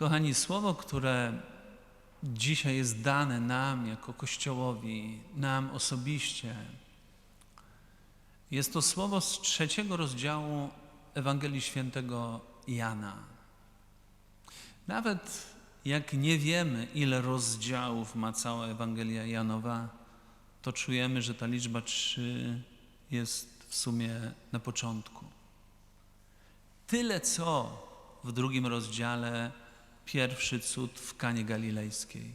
Kochani, słowo, które dzisiaj jest dane nam jako Kościołowi, nam osobiście, jest to słowo z trzeciego rozdziału Ewangelii Świętego Jana. Nawet jak nie wiemy, ile rozdziałów ma cała Ewangelia Janowa, to czujemy, że ta liczba trzy jest w sumie na początku. Tyle co w drugim rozdziale pierwszy cud w Kanie Galilejskiej.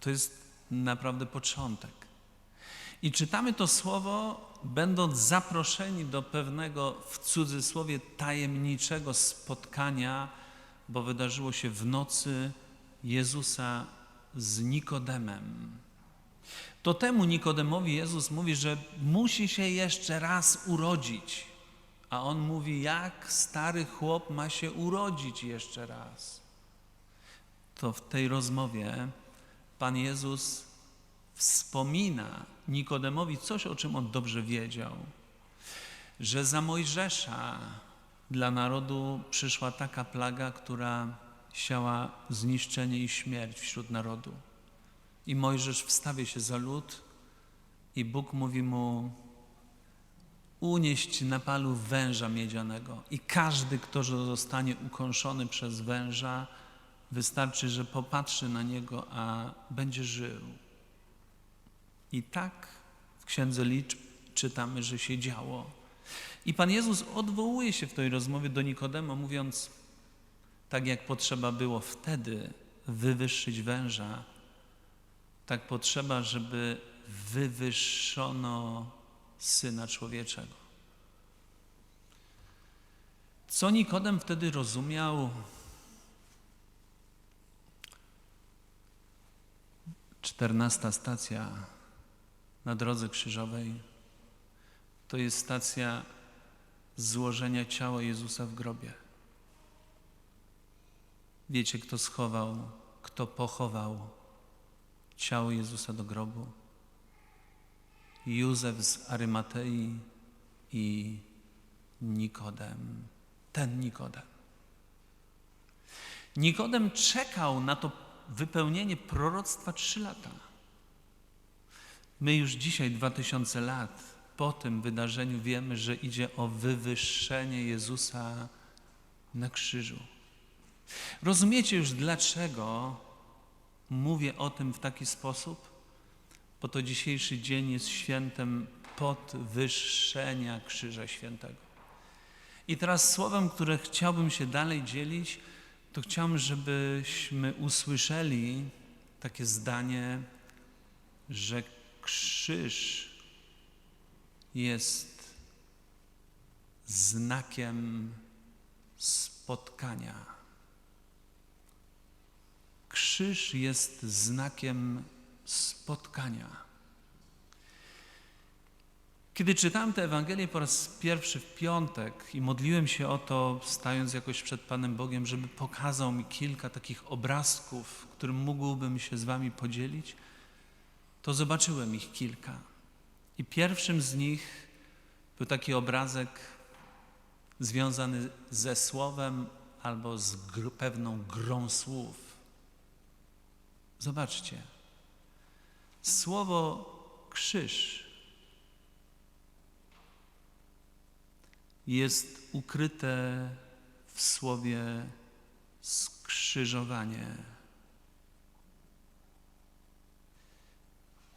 To jest naprawdę początek. I czytamy to słowo, będąc zaproszeni do pewnego w cudzysłowie tajemniczego spotkania, bo wydarzyło się w nocy Jezusa z Nikodemem. To temu Nikodemowi Jezus mówi, że musi się jeszcze raz urodzić. A on mówi, jak stary chłop ma się urodzić jeszcze raz. To w tej rozmowie Pan Jezus wspomina Nikodemowi coś, o czym on dobrze wiedział, że za Mojżesza dla narodu przyszła taka plaga, która siała zniszczenie i śmierć wśród narodu. I Mojżesz wstawia się za lud i Bóg mówi mu unieść na palu węża miedzianego i każdy, kto zostanie ukąszony przez węża, wystarczy, że popatrzy na niego, a będzie żył. I tak w Księdze Liczb czytamy, że się działo. I Pan Jezus odwołuje się w tej rozmowie do Nikodema, mówiąc, tak jak potrzeba było wtedy wywyższyć węża, tak potrzeba, żeby wywyższono Syna Człowieczego. Co Nikodem wtedy rozumiał? Czternasta stacja na drodze krzyżowej to jest stacja złożenia ciała Jezusa w grobie. Wiecie, kto schował, kto pochował ciało Jezusa do grobu? Józef z Arymatei i Nikodem. Ten Nikodem. Nikodem czekał na to wypełnienie proroctwa trzy lata. My już dzisiaj, dwa tysiące lat po tym wydarzeniu, wiemy, że idzie o wywyższenie Jezusa na krzyżu. Rozumiecie już, dlaczego mówię o tym w taki sposób? Bo to dzisiejszy dzień jest świętem podwyższenia Krzyża Świętego. I teraz słowem, które chciałbym się dalej dzielić, to chciałbym, żebyśmy usłyszeli takie zdanie, że krzyż jest znakiem spotkania. Krzyż jest znakiem spotkania. Kiedy czytałem tę Ewangelię po raz pierwszy w piątek i modliłem się o to, stając jakoś przed Panem Bogiem, żeby pokazał mi kilka takich obrazków, którym mógłbym się z Wami podzielić, to zobaczyłem ich kilka. I pierwszym z nich był taki obrazek związany ze słowem albo z gr pewną grą słów. Zobaczcie. Słowo krzyż jest ukryte w słowie skrzyżowanie.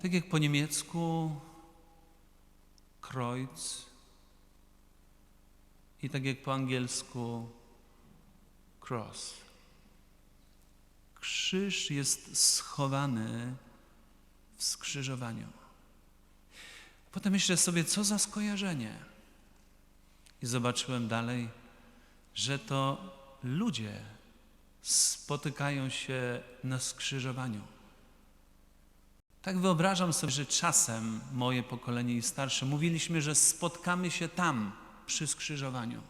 Tak jak po niemiecku Kreuz i tak jak po angielsku cross. Krzyż jest schowany w skrzyżowaniu. Potem myślę sobie, co za skojarzenie. I zobaczyłem dalej, że to ludzie spotykają się na skrzyżowaniu. Tak wyobrażam sobie, że czasem moje pokolenie i starsze mówiliśmy, że spotkamy się tam, przy skrzyżowaniu.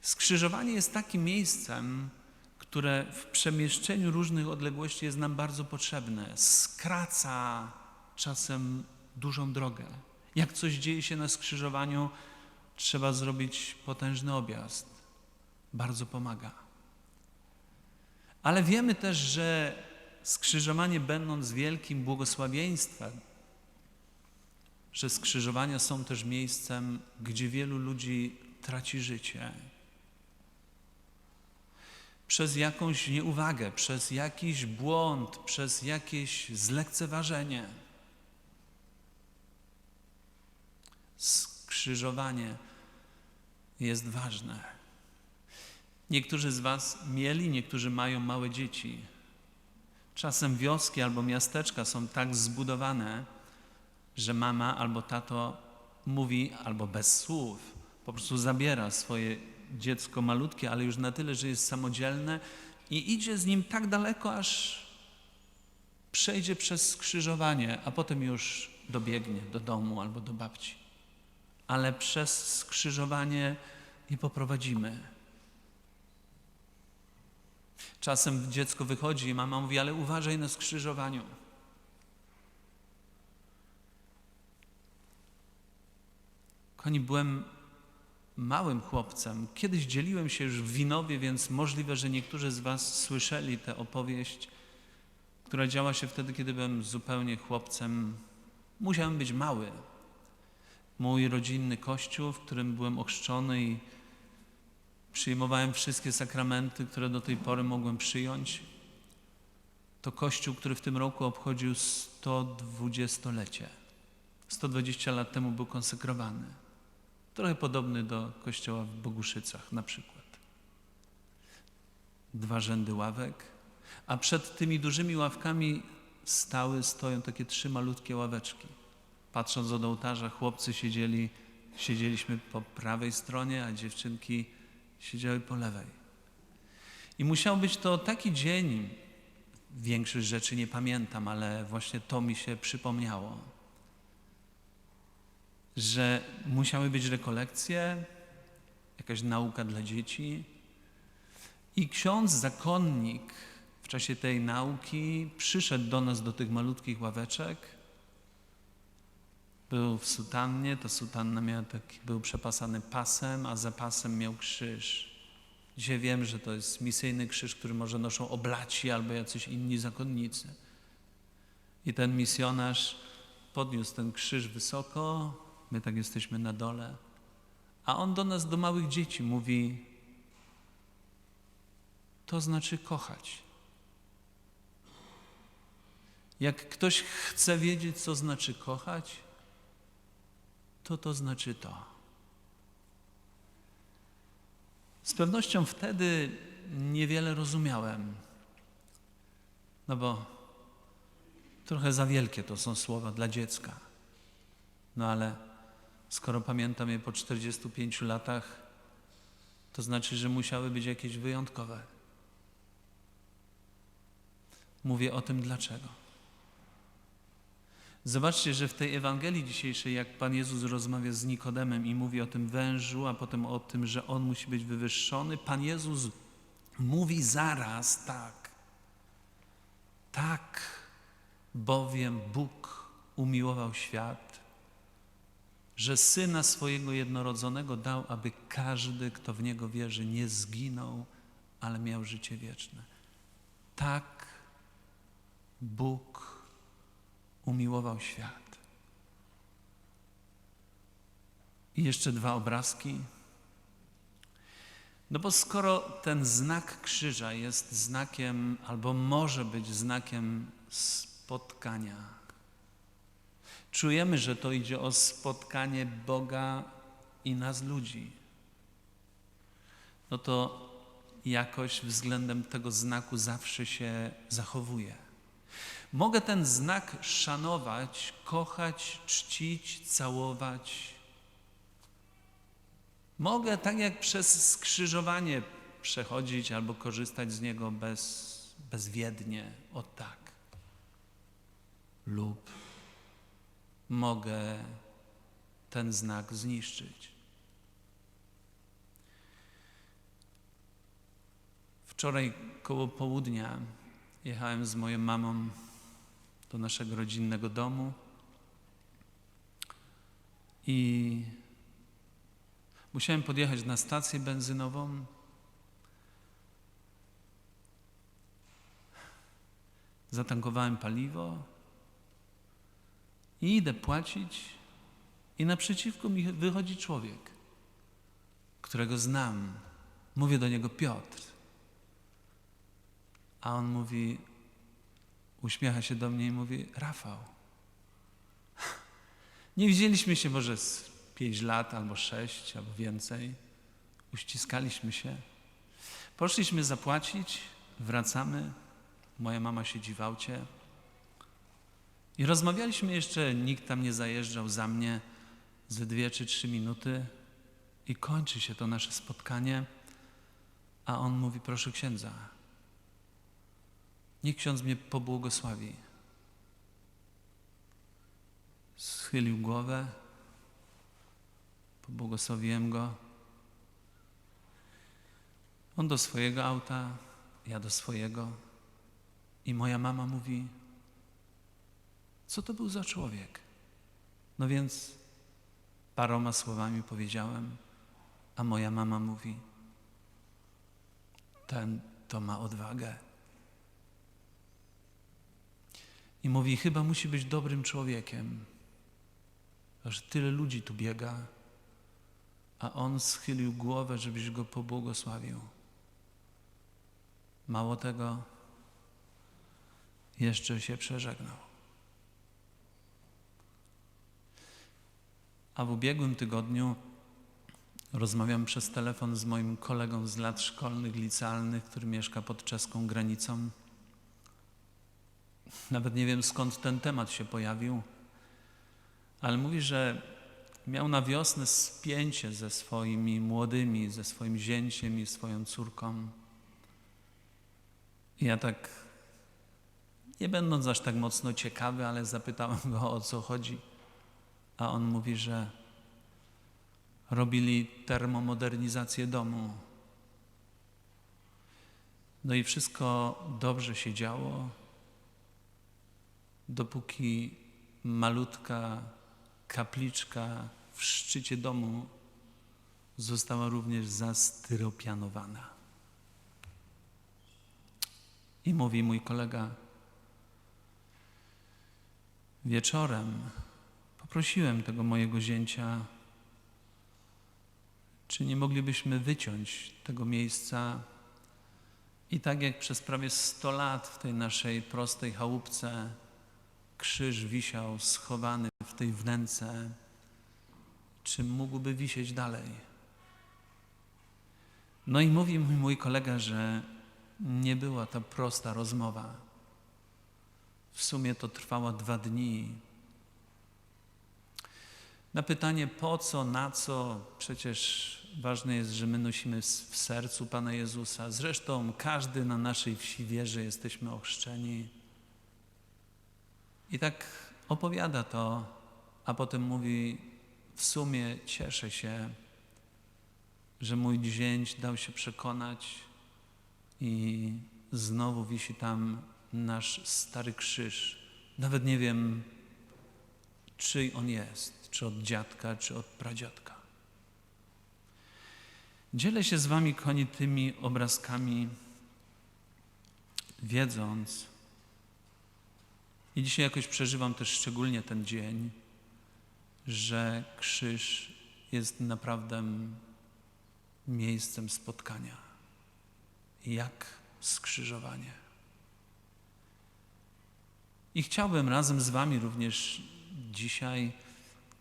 Skrzyżowanie jest takim miejscem, które w przemieszczeniu różnych odległości jest nam bardzo potrzebne. Skraca czasem dużą drogę. Jak coś dzieje się na skrzyżowaniu, trzeba zrobić potężny objazd. Bardzo pomaga. Ale wiemy też, że skrzyżowanie będąc wielkim błogosławieństwem, że skrzyżowania są też miejscem, gdzie wielu ludzi traci życie. Przez jakąś nieuwagę, przez jakiś błąd, przez jakieś zlekceważenie. Skrzyżowanie jest ważne. Niektórzy z Was mieli, niektórzy mają małe dzieci. Czasem wioski albo miasteczka są tak zbudowane, że mama albo tato mówi albo bez słów, po prostu zabiera swoje dziecko malutkie, ale już na tyle, że jest samodzielne i idzie z nim tak daleko, aż przejdzie przez skrzyżowanie, a potem już dobiegnie do domu albo do babci. Ale przez skrzyżowanie nie poprowadzimy. Czasem dziecko wychodzi i mama mówi, ale uważaj na skrzyżowaniu. Kochani, byłem małym chłopcem. Kiedyś dzieliłem się już w Winowie, więc możliwe, że niektórzy z Was słyszeli tę opowieść, która działa się wtedy, kiedy byłem zupełnie chłopcem. Musiałem być mały. Mój rodzinny kościół, w którym byłem ochrzczony i przyjmowałem wszystkie sakramenty, które do tej pory mogłem przyjąć. To kościół, który w tym roku obchodził 120-lecie. 120 lat temu był konsekrowany. Trochę podobny do kościoła w Boguszycach na przykład. Dwa rzędy ławek, a przed tymi dużymi ławkami stały, stoją takie trzy malutkie ławeczki. Patrząc od ołtarza, chłopcy siedzieli, siedzieliśmy po prawej stronie, a dziewczynki siedziały po lewej. I musiał być to taki dzień, większość rzeczy nie pamiętam, ale właśnie to mi się przypomniało, że musiały być rekolekcje, jakaś nauka dla dzieci. I ksiądz zakonnik w czasie tej nauki przyszedł do nas do tych malutkich ławeczek. Był w sutannie, ta sutanna miała taki, był przepasany pasem, a za pasem miał krzyż. Dzisiaj wiem, że to jest misyjny krzyż, który może noszą oblaci albo jacyś inni zakonnicy. I ten misjonarz podniósł ten krzyż wysoko, my tak jesteśmy na dole, a on do nas, do małych dzieci mówi, to znaczy kochać. Jak ktoś chce wiedzieć, co znaczy kochać, to to znaczy to. Z pewnością wtedy niewiele rozumiałem, no bo trochę za wielkie to są słowa dla dziecka. No ale skoro pamiętam je po 45 latach, to znaczy, że musiały być jakieś wyjątkowe. Mówię o tym dlaczego. Zobaczcie, że w tej Ewangelii dzisiejszej, jak Pan Jezus rozmawia z Nikodemem i mówi o tym wężu, a potem o tym, że on musi być wywyższony, Pan Jezus mówi zaraz tak. Tak, bowiem Bóg umiłował świat, że Syna swojego jednorodzonego dał, aby każdy, kto w Niego wierzy, nie zginął, ale miał życie wieczne. Tak Bóg umiłował świat. I jeszcze dwa obrazki. No bo skoro ten znak krzyża jest znakiem, albo może być znakiem spotkania, czujemy, że to idzie o spotkanie Boga i nas ludzi, no to jakoś względem tego znaku zawsze się zachowuje. Mogę ten znak szanować, kochać, czcić, całować. Mogę tak jak przez skrzyżowanie przechodzić albo korzystać z niego bez, bezwiednie, o tak. Lub mogę ten znak zniszczyć. Wczoraj koło południa jechałem z moją mamą do naszego rodzinnego domu i musiałem podjechać na stację benzynową. zatankowałem paliwo i idę płacić i naprzeciwko mi wychodzi człowiek, którego znam. Mówię do niego Piotr. A on mówi, uśmiecha się do mnie i mówi, Rafał. Nie widzieliśmy się może z pięć lat, albo sześć, albo więcej. Uściskaliśmy się. Poszliśmy zapłacić, wracamy. Moja mama siedzi w aucie. I rozmawialiśmy jeszcze, nikt tam nie zajeżdżał za mnie ze dwie czy trzy minuty. I kończy się to nasze spotkanie, a on mówi: Proszę księdza, niech ksiądz mnie pobłogosławi. Schylił głowę, pobłogosławiłem go. On do swojego auta, ja do swojego. I moja mama mówi: Co to był za człowiek? No więc paroma słowami powiedziałem, a moja mama mówi: Ten to ma odwagę. I mówi: Chyba musi być dobrym człowiekiem, że tyle ludzi tu biega, a on schylił głowę, żebyś go pobłogosławił. Mało tego, jeszcze się przeżegnał. A w ubiegłym tygodniu rozmawiam przez telefon z moim kolegą z lat szkolnych, licealnych, który mieszka pod czeską granicą. Nawet nie wiem skąd ten temat się pojawił, ale mówi, że miał na wiosnę spięcie ze swoimi młodymi, ze swoim zięciem i swoją córką. I ja tak, nie będąc aż tak mocno ciekawy, ale zapytałem go o co chodzi. A on mówi, że robili termomodernizację domu. No i wszystko dobrze się działo, dopóki malutka kapliczka w szczycie domu została również zastyropianowana. I mówi mój kolega, wieczorem poprosiłem tego mojego zięcia, czy nie moglibyśmy wyciąć tego miejsca i tak jak przez prawie 100 lat w tej naszej prostej chałupce krzyż wisiał schowany w tej wnęce, czy mógłby wisieć dalej? No i mówi mi mój kolega, że nie była to prosta rozmowa. W sumie to trwała dwa dni. Na pytanie po co, na co, przecież ważne jest, że my nosimy w sercu Pana Jezusa. Zresztą każdy na naszej wsi wie, że jesteśmy ochrzczeni. I tak opowiada to, a potem mówi: W sumie cieszę się, że mój zięć dał się przekonać i znowu wisi tam nasz stary krzyż. Nawet nie wiem, czyj on jest, czy od dziadka, czy od pradziadka. Dzielę się z Wami, koni, tymi obrazkami, wiedząc, i dzisiaj jakoś przeżywam też szczególnie ten dzień, że krzyż jest naprawdę miejscem spotkania. Jak skrzyżowanie. I chciałbym razem z Wami również dzisiaj,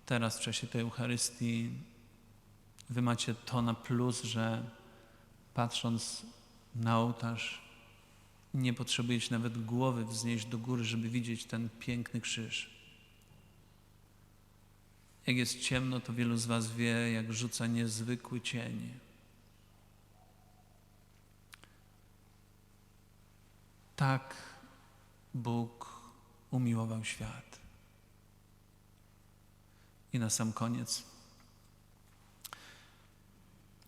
teraz w czasie tej Eucharystii, Wy macie to na plus, że patrząc na ołtarz, nie potrzebujecie nawet głowy wznieść do góry, żeby widzieć ten piękny krzyż. Jak jest ciemno, to wielu z Was wie, jak rzuca niezwykły cień. Tak Bóg umiłował świat. I na sam koniec.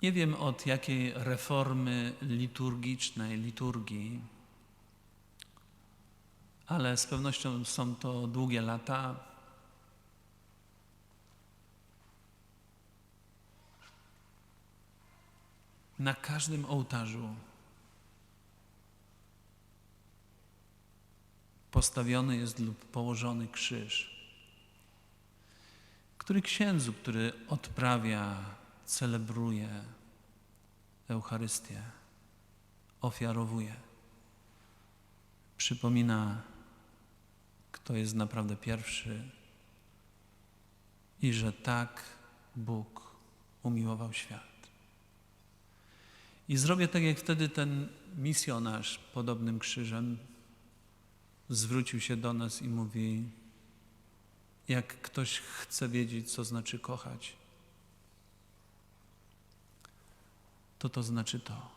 Nie wiem od jakiej reformy liturgicznej, liturgii, ale z pewnością są to długie lata. Na każdym ołtarzu postawiony jest lub położony krzyż, który księdzu, który odprawia, celebruje Eucharystię, ofiarowuje, przypomina, kto jest naprawdę pierwszy i że tak Bóg umiłował świat. I zrobię tak, jak wtedy ten misjonarz podobnym krzyżem zwrócił się do nas i mówi: Jak ktoś chce wiedzieć, co znaczy kochać, to to znaczy to.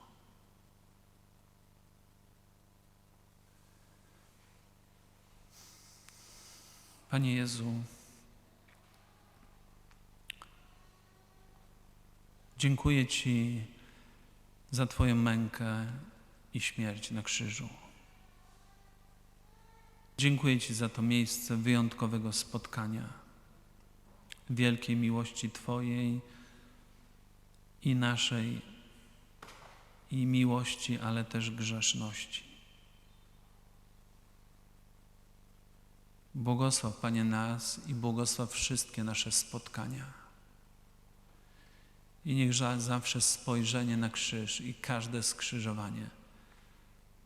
Panie Jezu, dziękuję Ci za Twoją mękę i śmierć na krzyżu. Dziękuję Ci za to miejsce wyjątkowego spotkania, wielkiej miłości Twojej i naszej, i miłości, ale też grzeszności. Błogosław, Panie, nas i błogosław wszystkie nasze spotkania. I niech zawsze spojrzenie na krzyż i każde skrzyżowanie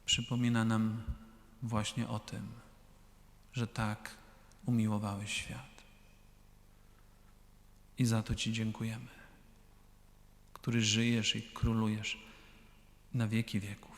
przypomina nam właśnie o tym, że tak umiłowałeś świat. I za to Ci dziękujemy, który żyjesz i królujesz na wieki wieku.